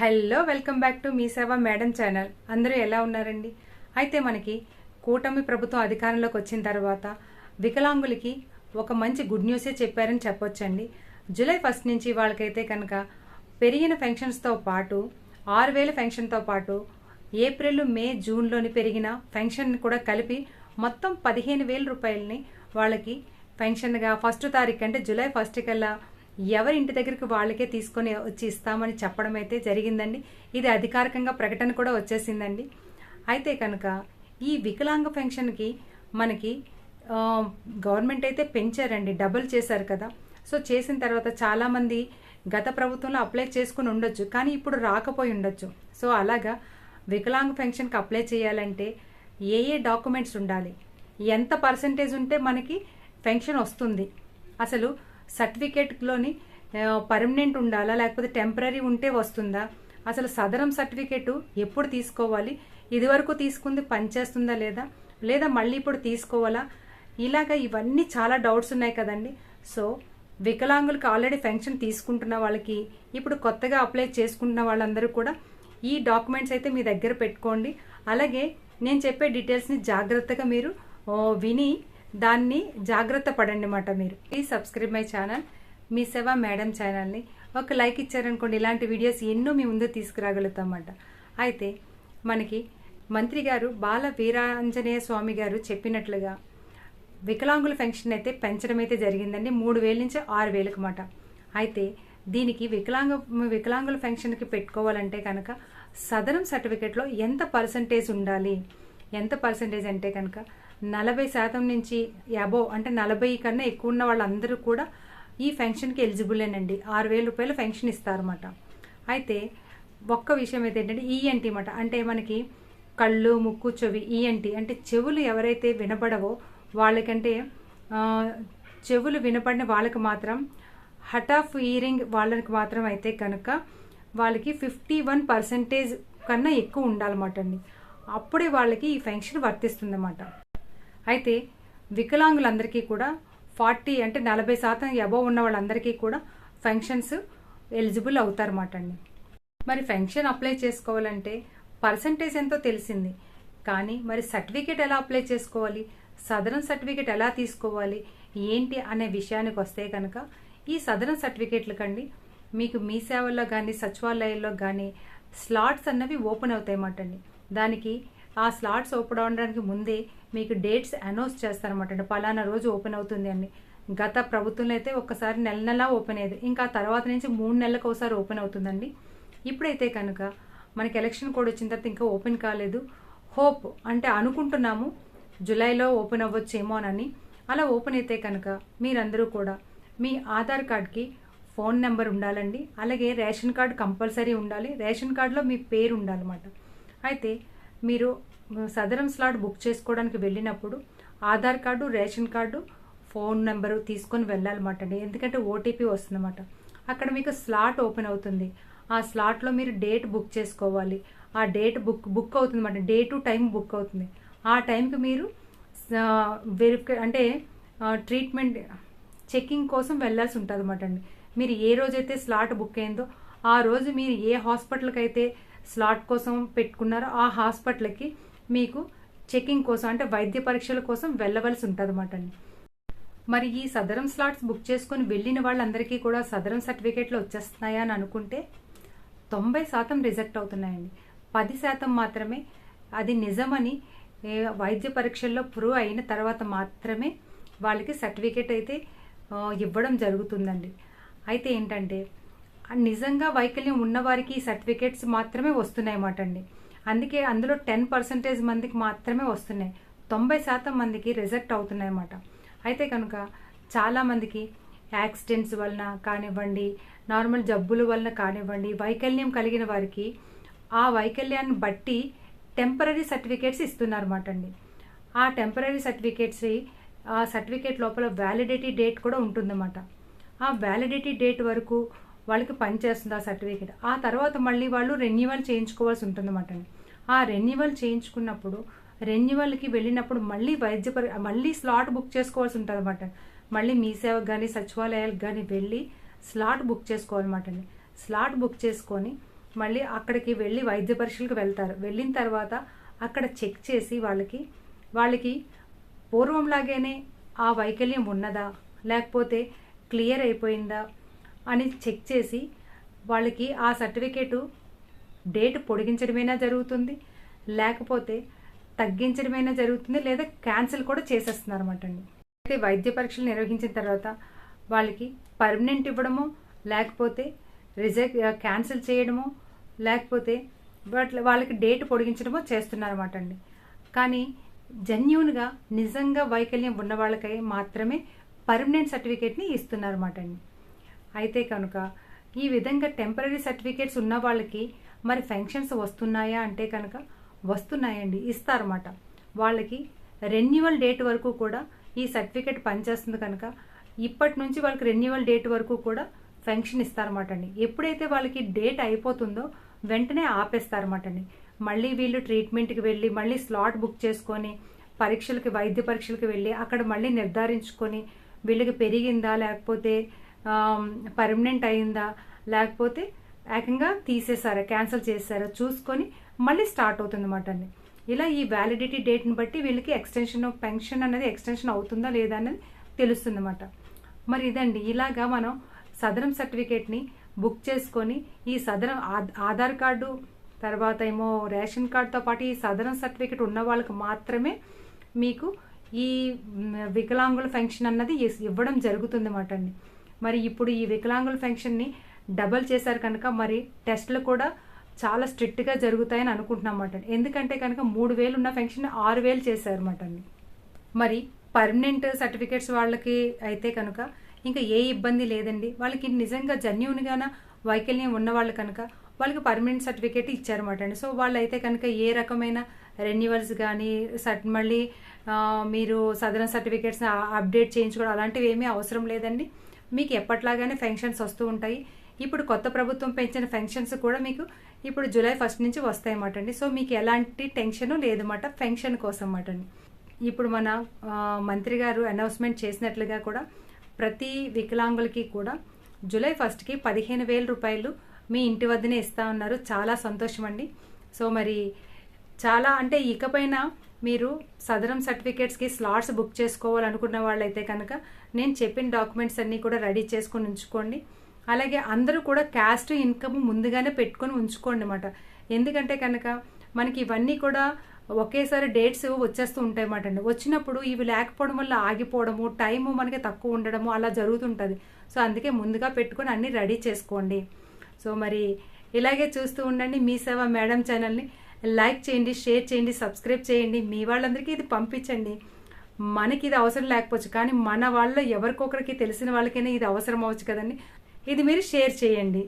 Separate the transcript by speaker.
Speaker 1: Hello welcome back to మీ సేవ madam channel. అందరూ ఎలా ఉన్నారండి? అయితే మనకి కూటమి ప్రభుత్వం అధికారంలోకి వచ్చిన తర్వాత వికలాంగులకి ఒక మంచి గుడ్ న్యూసే చెప్పారని చెప్పొచ్చండి. జూలై ఫస్ట్ నుంచి వాళ్ళకైతే కనుక పెరిగిన పెన్షన్స్తో పాటు ఆరు వేల పెన్షన్తో పాటు ఏప్రిల్ మే జూన్లోని పెరిగిన పెన్షన్ కూడా కలిపి మొత్తం పదిహేను వేల రూపాయలని వాళ్ళకి పెన్షన్గా ఫస్ట్ తారీఖు అంటే జూలై ఫస్ట్ కల్లా ఎవరి ఇంటి దగ్గరికి వాళ్ళకే తీసుకొని వచ్చి ఇస్తామని చెప్పడం అయితే జరిగిందండి. ఇది అధికారికంగా ప్రకటన కూడా వచ్చేసిందండి. అయితే కనుక ఈ వికలాంగ పెన్షన్కి మనకి గవర్నమెంట్ అయితే పెంచారండి. డబుల్ చేశారు కదా. సో చేసిన తర్వాత చాలామంది గత ప్రభుత్వంలో అప్లై చేసుకుని ఉండొచ్చు కానీ ఇప్పుడు రాకపోయి ఉండొచ్చు. సో అలాగా వికలాంగ పెన్షన్కి అప్లై చేయాలంటే ఏ ఏ డాక్యుమెంట్స్ ఉండాలి? ఎంత పర్సంటేజ్ ఉంటే మనకి పెన్షన్ వస్తుంది? అసలు సర్టిఫికేట్లోని పర్మనెంట్ ఉండాలా లేకపోతే టెంపరీ ఉంటే వస్తుందా? అసలు సదరం సర్టిఫికేట్ ఎప్పుడు తీసుకోవాలి? ఇదివరకు తీసుకుంది పనిచేస్తుందా లేదా? లేదా మళ్ళీ ఇప్పుడు తీసుకోవాలా? ఇలాగ ఇవన్నీ చాలా డౌట్స్ ఉన్నాయి కదండి. సో వికలాంగులకు ఆల్రెడీ పెన్షన్ తీసుకుంటున్న వాళ్ళకి ఇప్పుడు కొత్తగా అప్లై చేసుకుంటున్న వాళ్ళందరూ కూడా ఈ డాక్యుమెంట్స్ అయితే మీ దగ్గర పెట్టుకోండి. అలాగే నేను చెప్పే డీటెయిల్స్ని జాగ్రత్తగా మీరు విని దాన్ని జాగ్రత్త పడండి మాట మీరు. ప్లీజ్ సబ్స్క్రైబ్ మై ఛానల్ మీ సేవ మేడం ఛానల్ని ఒక లైక్ ఇచ్చారనుకోండి ఇలాంటి వీడియోస్ ఎన్నో మీ ముందు తీసుకురాగలుగుతాం అయితే మనకి మంత్రి గారు బాల వీరాంజనేయ స్వామి గారు చెప్పినట్లుగా వికలాంగుల పెన్షన్ అయితే పెంచడం అయితే జరిగిందండి మూడు వేల నుంచి ఆరు వేలకు మాట. అయితే దీనికి వికలాంగ వికలాంగుల పెన్షన్కి పెట్టుకోవాలంటే కనుక సదరం సర్టిఫికేట్లో ఎంత పర్సంటేజ్ ఉండాలి? ఎంత పర్సంటేజ్ అంటే కనుక నలభై శాతం నుంచి అబోవ్ అంటే నలభై కన్నా ఎక్కువ ఉన్న వాళ్ళందరూ కూడా ఈ ఫెన్షన్కి ఎలిజిబులేనండి. ఆరు వేల రూపాయలు పెన్షన్ ఇస్తారన్నమాట. అయితే ఒక్క విషయం అయితే ఏంటంటే ఈఎన్టీ అన్నమాట. అంటే మనకి కళ్ళు ముక్కు చెవి ఈఎన్టీ అంటే చెవులు ఎవరైతే వినపడవో వాళ్ళకంటే చెవులు వినపడిన వాళ్ళకి మాత్రం హట్ ఆఫ్ ఇయరింగ్ వాళ్ళకి మాత్రం అయితే కనుక వాళ్ళకి ఫిఫ్టీ వన్ పర్సెంటేజ్ కన్నా ఎక్కువ ఉండాలన్నమాట అండి. అప్పుడే వాళ్ళకి ఈ ఫెన్షన్ వర్తిస్తుందన్నమాట. అయితే వికలాంగులందరికీ కూడా ఫార్టీ అంటే నలభై శాతం అబోవ్ ఉన్న వాళ్ళందరికీ కూడా ఫెన్షన్స్ ఎలిజిబుల్ అవుతారన్నమాట అండి. మరి ఫెన్షన్ అప్లై చేసుకోవాలంటే పర్సంటేజ్ ఎంతో తెలిసింది. కానీ మరి సర్టిఫికేట్ ఎలా అప్లై చేసుకోవాలి? సదరన్ సర్టిఫికేట్ ఎలా తీసుకోవాలి? ఏంటి అనే విషయానికి వస్తే కనుక ఈ సదరన్ సర్టిఫికేట్లు కండి మీకు మీ సేవల్లో కానీ సచివాలయాల్లో కానీ స్లాట్స్ అన్నవి ఓపెన్ అవుతాయి అన్నమాట అండి. దానికి ఆ స్లాట్స్ ఓపెన్ అవడానికి ముందే మీకు డేట్స్ అనౌన్స్ చేస్తారన్నమాట. అంటే పలానా రోజు ఓపెన్ అవుతుంది అని. గత ప్రభుత్వంలో అయితే ఒక్కసారి నెల నెలా ఓపెన్ అయ్యేది. ఇంకా తర్వాత నుంచి మూడు నెలలకు ఒకసారి ఓపెన్ అవుతుందండి. ఇప్పుడైతే కనుక మనకి ఎలక్షన్ కోడ్ వచ్చిన తర్వాత ఇంకా ఓపెన్ కాలేదు. హోప్ అంటే అనుకుంటున్నాము జూలైలో ఓపెన్ అవ్వచ్చేమో అని అలా ఓపెన్ అయితే కనుక మీరందరూ కూడా మీ ఆధార్ కార్డ్కి ఫోన్ నెంబర్ ఉండాలండి. అలాగే రేషన్ కార్డ్ కంపల్సరీ ఉండాలి. రేషన్ కార్డులో మీ పేరు ఉండాలన్నమాట. అయితే మీరు సదరం స్లాట్ బుక్ చేసుకోవడానికి వెళ్ళినప్పుడు Aadhaar card ration card phone number తీసుకొని వెళ్ళాలన్నమాట అండి. ఎందుకంటే ఓటీపీ వస్తుందన్నమాట. అక్కడ మీకు స్లాట్ ఓపెన్ అవుతుంది. ఆ స్లాట్లో మీరు డేట్ బుక్ చేసుకోవాలి. ఆ డేట్ బుక్ బుక్ అవుతుంది అన్నమాట డే టు టైం బుక్ అవుతుంది. ఆ టైంకి మీరు వెరిఫికే అంటే ట్రీట్మెంట్ చెకింగ్ కోసం వెళ్ళాల్సి ఉంటుంది అనమాట అండి. మీరు ఏ రోజైతే స్లాట్ బుక్ అయిందో ఆ రోజు మీరు ఏ హాస్పిటల్కి అయితే స్లాట్ కోసం పెట్టుకున్నారో. ఆ హాస్పిటల్కి మీకు చెకింగ్ కోసం అంటే వైద్య పరీక్షల కోసం వెళ్ళవలసి ఉంటుంది అనమాట అండి. మరి ఈ సదరం స్లాట్స్ బుక్ చేసుకుని వెళ్ళిన వాళ్ళందరికీ కూడా సదరం సర్టిఫికేట్లు వచ్చేస్తున్నాయా అని అనుకుంటే తొంభై శాతం రిజెక్ట్ అవుతున్నాయండి. పది శాతం మాత్రమే అది నిజమని వైద్య పరీక్షల్లో ప్రూవ్ అయిన తర్వాత మాత్రమే వాళ్ళకి సర్టిఫికేట్ అయితే ఇవ్వడం జరుగుతుందండి. అయితే ఏంటంటే నిజంగా వైకల్యం ఉన్నవారికి ఈ సర్టిఫికేట్స్ మాత్రమే వస్తున్నాయి అన్నమాట అండి. అందుకే అందులో టెన్ పర్సెంటేజ్ మందికి మాత్రమే వస్తున్నాయి. తొంభై శాతం మందికి రిజెక్ట్ అవుతున్నాయి అన్నమాట. అయితే కనుక చాలామందికి యాక్సిడెంట్స్ వలన కానివ్వండి నార్మల్ జబ్బుల వలన కానివ్వండి వైకల్యం కలిగిన వారికి ఆ వైకల్యాన్ని బట్టి టెంపరీ సర్టిఫికేట్స్ ఇస్తున్నారన్నమాట అండి. ఆ టెంపరీ సర్టిఫికేట్స్ ఆ సర్టిఫికేట్ లోపల వ్యాలిడిటీ డేట్ కూడా ఉంటుందన్నమాట. ఆ వ్యాలిడిటీ డేట్ వరకు వాళ్ళకి పనిచేస్తుంది ఆ సర్టిఫికేట్. ఆ తర్వాత మళ్ళీ వాళ్ళు రెన్యువల్ చేయించుకోవాల్సి ఉంటుందన్నమాట అండి. ఆ రెన్యువల్ చేయించుకున్నప్పుడు రెన్యువల్కి వెళ్ళినప్పుడు మళ్ళీ వైద్య పరి మళ్ళీ స్లాట్ బుక్ చేసుకోవాల్సి ఉంటుంది అనమాట మళ్ళీ మీ సేవకు కానీ సచివాలయాలకు కానీ వెళ్ళి స్లాట్ బుక్ చేసుకోవాలన్నమాట అండి. స్లాట్ బుక్ చేసుకొని మళ్ళీ అక్కడికి వెళ్ళి వైద్య పరీక్షలకు వెళ్తారు. వెళ్ళిన తర్వాత అక్కడ చెక్ చేసి వాళ్ళకి వాళ్ళకి పూర్వంలాగానే ఆ వైకల్యం ఉన్నదా? లేకపోతే క్లియర్ అయిపోయిందా? అని చెక్ చేసి వాళ్ళకి ఆ సర్టిఫికేటు డేట్ పొడిగించడమైనా జరుగుతుంది లేకపోతే తగ్గించడమైనా జరుగుతుంది లేదా క్యాన్సిల్ కూడా చేసేస్తున్నారు అనమాట అండి. అయితే వైద్య పరీక్షలు నిర్వహించిన తర్వాత వాళ్ళకి పర్మనెంట్ ఇవ్వడమో లేకపోతే రిజెక్ట్ క్యాన్సిల్ చేయడమో లేకపోతే వాటి వాళ్ళకి డేట్ పొడిగించడమో చేస్తున్నారన్నమాట అండి. కానీ జెన్యున్గా నిజంగా వైకల్యం ఉన్న వాళ్ళకై మాత్రమే పర్మనెంట్ సర్టిఫికేట్ని ఇస్తున్నారన్నమాట అండి. అయితే కనుక ఈ విధంగా టెంపరీ సర్టిఫికేట్స్ ఉన్న వాళ్ళకి మరి ఫెన్షన్స్ వస్తున్నాయా అంటే కనుక వస్తున్నాయండి ఇస్తారన్నమాట. వాళ్ళకి రెన్యువల్ డేట్ వరకు కూడా ఈ సర్టిఫికేట్ పనిచేస్తుంది కనుక ఇప్పటి నుంచి వాళ్ళకి రెన్యువల్ డేట్ వరకు కూడా ఫెన్షన్ ఇస్తారన్నమాట అండి ఎప్పుడైతే వాళ్ళకి డేట్ అయిపోతుందో వెంటనే ఆపేస్తారన్నమాట అండి మళ్ళీ వీళ్ళు ట్రీట్మెంట్కి వెళ్ళి మళ్ళీ స్లాట్ బుక్ చేసుకొని పరీక్షలకి వైద్య పరీక్షలకి వెళ్ళి అక్కడ మళ్ళీ నిర్ధారించుకొని వీళ్ళకి పెరిగిందా లేకపోతే పర్మనెంట్ అయిందా? లేకపోతే ఏకంగా తీసేసారా క్యాన్సిల్ చేసారా చూసుకొని మళ్ళీ స్టార్ట్ అవుతుంది అన్నమాట అండి. ఇలా ఈ వ్యాలిడిటీ డేట్ని బట్టి వీళ్ళకి ఎక్స్టెన్షన్ పెన్షన్ అనేది ఎక్స్టెన్షన్ అవుతుందా లేదా అనేది తెలుస్తుందన్నమాట మరి ఇదండి ఇలాగా మనం సదరం సర్టిఫికేట్ని బుక్ చేసుకొని ఈ సదరం ఆధార్ కార్డు తర్వాత ఏమో రేషన్ కార్డుతో పాటు ఈ సదరం సర్టిఫికేట్ ఉన్న వాళ్ళకి మాత్రమే మీకు ఈ వికలాంగుల పెన్షన్ అన్నది ఇవ్వడం జరుగుతుంది అన్నమాట అండి. మరి ఇప్పుడు ఈ వికలాంగుల పెన్షన్ని డబల్ చేశారు కనుక మరి టెస్ట్లు కూడా చాలా స్ట్రిక్ట్గా జరుగుతాయని అనుకుంటున్నాం అన్నమాట ఎందుకంటే కనుక మూడు వేలు ఉన్న ఫంక్షన్ ఆరు వేలు చేశారన్నమాట అండి మరి పర్మనెంట్ సర్టిఫికేట్స్ వాళ్ళకి అయితే కనుక ఇంకా ఏ ఇబ్బంది లేదండి. వాళ్ళకి నిజంగా జన్యునిగాన వైకల్యం ఉన్న వాళ్ళు కనుక వాళ్ళకి పర్మనెంట్ సర్టిఫికేట్ ఇచ్చారన్నమాట అండి సో వాళ్ళు అయితే కనుక ఏ రకమైన రెన్యువల్స్ కానీ సట్ మళ్ళీ మీరు సదరన్ సర్టిఫికేట్స్ అప్డేట్ చేయించుకోవడం అలాంటివి ఏమీ అవసరం లేదండి. మీకు ఎప్పట్లాగానే పెన్షన్స్ వస్తూ ఉంటాయి. ఇప్పుడు కొత్త ప్రభుత్వం పెంచిన పెన్షన్స్ కూడా మీకు ఇప్పుడు జూలై ఫస్ట్ నుంచి వస్తాయన్నమాట అండి. సో మీకు ఎలాంటి టెన్షన్ లేదన్నమాట పెన్షన్ కోసం అన్నమాట అండి. ఇప్పుడు మన మంత్రి గారు అనౌన్స్మెంట్ చేసినట్లుగా కూడా ప్రతి వికలాంగులకి కూడా జూలై ఫస్ట్కి పదిహేను వేల రూపాయలు మీ ఇంటి వద్దనే ఇస్తా ఉన్నారు చాలా సంతోషం అండి సో మరి చాలా అంటే ఇకపైన మీరు సదరం సర్టిఫికేట్స్కి స్లాట్స్ బుక్ చేసుకోవాలనుకున్న వాళ్ళైతే కనుక నేను చెప్పిన డాక్యుమెంట్స్ అన్నీ కూడా రెడీ చేసుకొని ఉంచుకోండి. అలాగే అందరూ కూడా క్యాస్ట్ ఇన్కమ్ ముందుగానే పెట్టుకొని ఉంచుకోండి అనమాట ఎందుకంటే కనుక మనకి ఇవన్నీ కూడా ఒకేసారి డేట్స్ వచ్చేస్తూ ఉంటాయి అన్నమాట అండి. వచ్చినప్పుడు ఇవి లేకపోవడం వల్ల ఆగిపోవడము టైము మనకి తక్కువ ఉండడము అలా జరుగుతుంటుంది. సో అందుకే ముందుగా పెట్టుకొని అన్నీ రెడీ చేసుకోండి. సో మరి ఇలాగే చూస్తూ ఉండండి మీ సేవ మేడం ఛానల్ని. లైక్ చేయండి షేర్ చేయండి సబ్స్క్రైబ్ చేయండి. మీ వాళ్ళందరికీ ఇది పంపించండి. మనకి ఇది అవసరం లేకపోవచ్చు కానీ మన వాళ్ళ ఎవరికొకరికి తెలిసిన వాళ్ళకైనా ఇది అవసరం అవ్వచ్చు కదండి. ఇది మీరు షేర్ చేయండి.